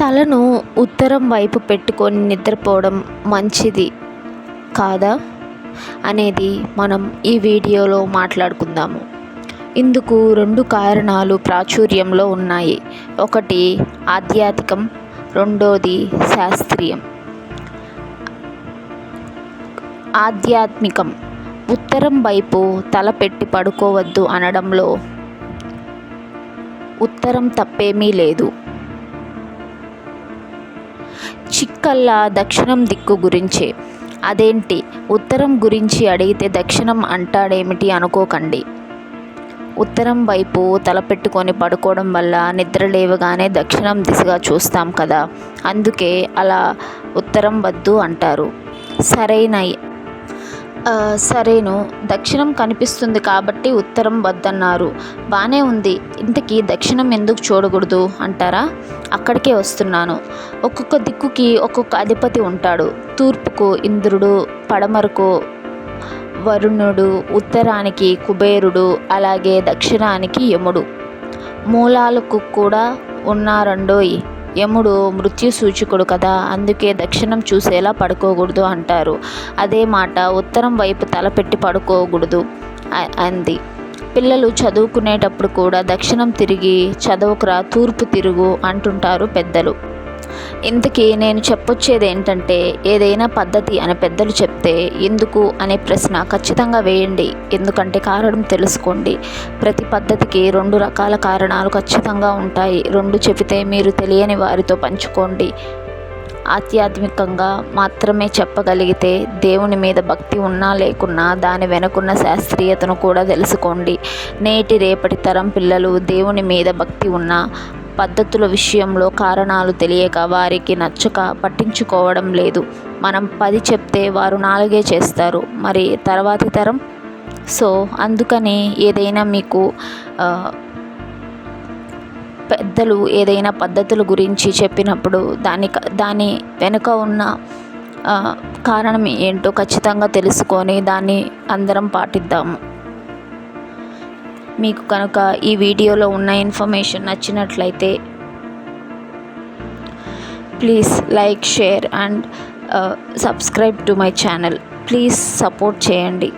తలను ఉత్తరం వైపు పెట్టుకొని నిద్రపోవడం మంచిది కాదా? అనేది మనం ఈ వీడియోలో మాట్లాడుకుందాము. ఇందుకు రెండు కారణాలు ప్రాచుర్యంలో ఉన్నాయి. ఒకటి ఆధ్యాత్మికం. రెండోది శాస్త్రీయం. ఆధ్యాత్మికం. ఉత్తరం వైపు తల పెట్టి పడుకోవద్దు అనడంలో ఉత్తరం తప్పేమీ లేదు. చిక్కల్లా దక్షిణం దిక్కు గురించే. అదేంటి? ఉత్తరం గురించి అడిగితే దక్షిణం అంటాడేమిటి అనుకోకండి. ఉత్తరం వైపు తలపెట్టుకొని పడుకోవడం వల్ల నిద్ర లేవగానే దక్షిణం దిశగా చూస్తాం కదా. అందుకే అలా ఉత్తరం వద్దు అంటారు. సరైన సరేను. దక్షిణం కనిపిస్తుంది కాబట్టి ఉత్తరం వద్దన్నారు. బాగానే ఉంది. ఇంతకీ దక్షిణం ఎందుకు చూడకూడదు? అంటారా? అక్కడికే వస్తున్నాను. ఒక్కొక్క దిక్కుకి ఒక్కొక్క అధిపతి ఉంటాడు. తూర్పుకు ఇంద్రుడు పడమరకు వరుణుడు ఉత్తరానికి కుబేరుడు అలాగే దక్షిణానికి యముడు. మూలాలకు కూడా ఉన్నారండోయ్. యముడు మృత్యు సూచకుడు కదా అందుకే దక్షిణం చూసేలా పడుకోకూడదు అంటారు. అదే మాట ఉత్తరం వైపు తలపెట్టి పడుకోకూడదు అంది. పిల్లలు చదువుకునేటప్పుడు కూడా దక్షిణం తిరిగి చదవకురా తూర్పు తిరుగు అంటుంటారు పెద్దలు. ఇంతకీ నేను చెప్పొచ్చేది ఏంటంటే ఏదైనా పద్ధతి అని పెద్దలు చెప్తే ఎందుకు అనే ప్రశ్న ఖచ్చితంగా వేయండి. ఎందుకంటే కారణం తెలుసుకోండి. ప్రతి పద్ధతికి రెండు రకాల కారణాలు ఖచ్చితంగా ఉంటాయి. రెండు చెబితే మీరు తెలియని వారితో పంచుకోండి. ఆధ్యాత్మికంగా మాత్రమే చెప్పగలిగితే దేవుని మీద భక్తి ఉన్నా లేకున్నా దాని వెనుకున్న శాస్త్రీయతను కూడా తెలుసుకోండి. నేటి రేపటి తరం పిల్లలు దేవుని మీద భక్తి ఉన్నా పద్ధతుల విషయంలో కారణాలు తెలియక వారికి నచ్చక పట్టించుకోవడం లేదు. మనం పది చెప్తే వారు నాలుగే చేస్తారు. మరి తర్వాతి తరం? సో అందుకని ఏదైనా మీకు పెద్దలు ఏదైనా పద్ధతుల గురించి చెప్పినప్పుడు దాని దాని వెనుక ఉన్న కారణం ఏంటో ఖచ్చితంగా తెలుసుకొని దాన్ని అందరం పాటిద్దాము. మీకు కనుక ఈ వీడియోలో ఉన్న ఇన్ఫర్మేషన్ నచ్చినట్లయితే please like share and uh, subscribe to my channel. Please support చేయండి.